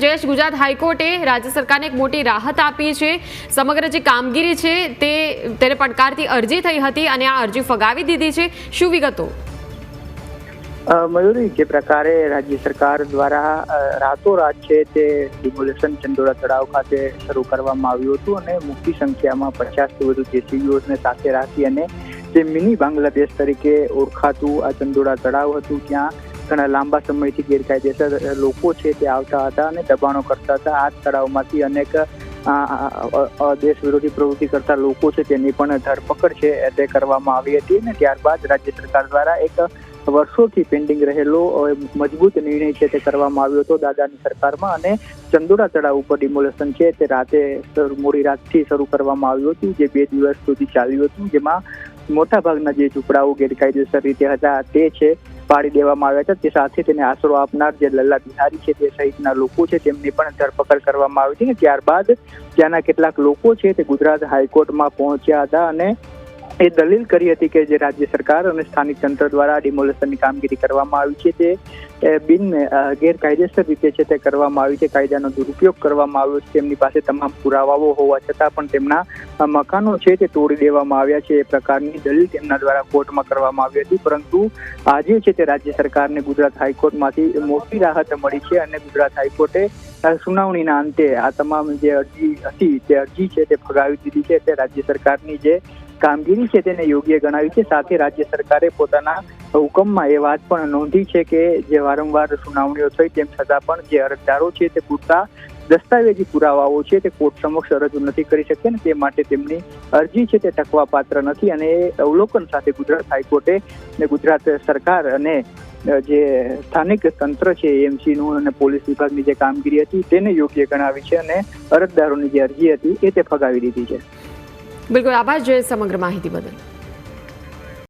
જયેશ ગુજરાત હાઈકોર્ટે રાજ્ય સરકારને એક મોટી રાહત આપી છે. સમગ્ર જે કામગીરી છે તે તેને પડકારતી અરજી થઈ હતી અને આ અરજી ફગાવી દીધી છે. શું વિગતો? મયુરી, જે પ્રકારે રાજ્ય સરકાર દ્વારા રાતોરાત છે તે ડિમોલેશન ચંદોળા તળાવ ખાતે શરૂ કરવામાં આવ્યું હતું અને મોટી સંખ્યામાં પચાસથી વધુ જેસીબીઓને સાથે રાખી અને જે મિની બાંગ્લાદેશ તરીકે ઓળખાતું આ ચંદોળા તળાવ હતું, ત્યાં ઘણા લાંબા સમયથી ગેરકાયદેસર લોકો છે તે આવતા હતા અને દબાણો કરતા હતા. આ તળાવમાંથી અનેક દેશ વિરોધી પ્રવૃત્તિ કરતા લોકો છે તેની પણ ધરપકડ છે તે કરવામાં આવી હતી અને ત્યારબાદ રાજ્ય સરકાર દ્વારા એક વર્ષોથી પેન્ડિંગ રહેલો મજબૂત નિર્ણય છે તે કરવામાં આવ્યો હતો. દાદાની સરકારમાં અને ચંદોડા તળાવ ઉપર ડિમોલેશન છે તે રાતે મોડી રાતથી શરૂ કરવામાં આવ્યું હતું, જે બે દિવસ સુધી ચાલ્યું હતું, જેમાં મોટાભાગના જે ઝૂંપડાઓ ગેરકાયદેસર રીતે હતા તે છે. પાડી દેવામાં આવ્યા હતા તે સાથે તેને આશરો આપનાર જે લલ્લા બિહારી છે તે સહિતના લોકો છે તેમની પણ ધરપકડ કરવામાં આવી હતી ત્યારબાદ ત્યાંના કેટલાક લોકો છે તે ગુજરાત હાઈકોર્ટમાં પહોંચ્યા હતા અને એ દલીલ કરી હતી કે જે રાજ્ય સરકાર અને સ્થાનિક તંત્ર દ્વારા ડિમોલેશનની કામગીરી કરવામાં આવી છે તે બિન ગેરકાયદેસર રીતે છે તે કરવામાં આવી છે. કાયદાનો દુરુપયોગ કરવામાં આવ્યો છે. તેમની પાસે તમામ પુરાવાઓ હોવા છતાં પણ તેમના મકાનો છે તે તોડી દેવામાં આવ્યા છે. એ પ્રકારની દલીલ તેમના દ્વારા કોર્ટમાં કરવામાં આવી હતી. પરંતુ આજે છે તે રાજ્ય સરકારને ગુજરાત હાઈકોર્ટમાંથી મોટી રાહત મળી છે અને ગુજરાત હાઈકોર્ટે સુનાવણીના અંતે આ તમામ જે અરજી હતી તે અરજી છે તે ફગાવી દીધી છે તે રાજ્ય સરકારની જે કામગીરી છે તેને યોગ્ય ગણાવી છે. સાથે રાજ્ય સરકારે પોતાના હુકમમાં એ વાત પણ નોંધી છે કે જે વારંવાર સુનાવણીઓ થઈ તેમ છતાં પણ જે અરજદારો છે તે પૂરતા દસ્તાવેજી પુરાવાઓ છે તે કોર્ટ સમક્ષ રજૂ નથી કરી શકતા ને તે માટે તેમની અરજી છે તે ટકવા પાત્ર નથી અને એ અવલોકન સાથે ગુજરાત હાઈકોર્ટે ને ગુજરાત સરકાર અને જે સ્થાનિક તંત્ર છે એમસી નું અને પોલીસ વિભાગની જે કામગીરી હતી તેને યોગ્ય ગણાવી છે અને અરજદારોની જે અરજી હતી એ તે ફગાવી દીધી છે. બિલકુલ આભાર જોઈએ સમગ્ર માહિતી બદલ.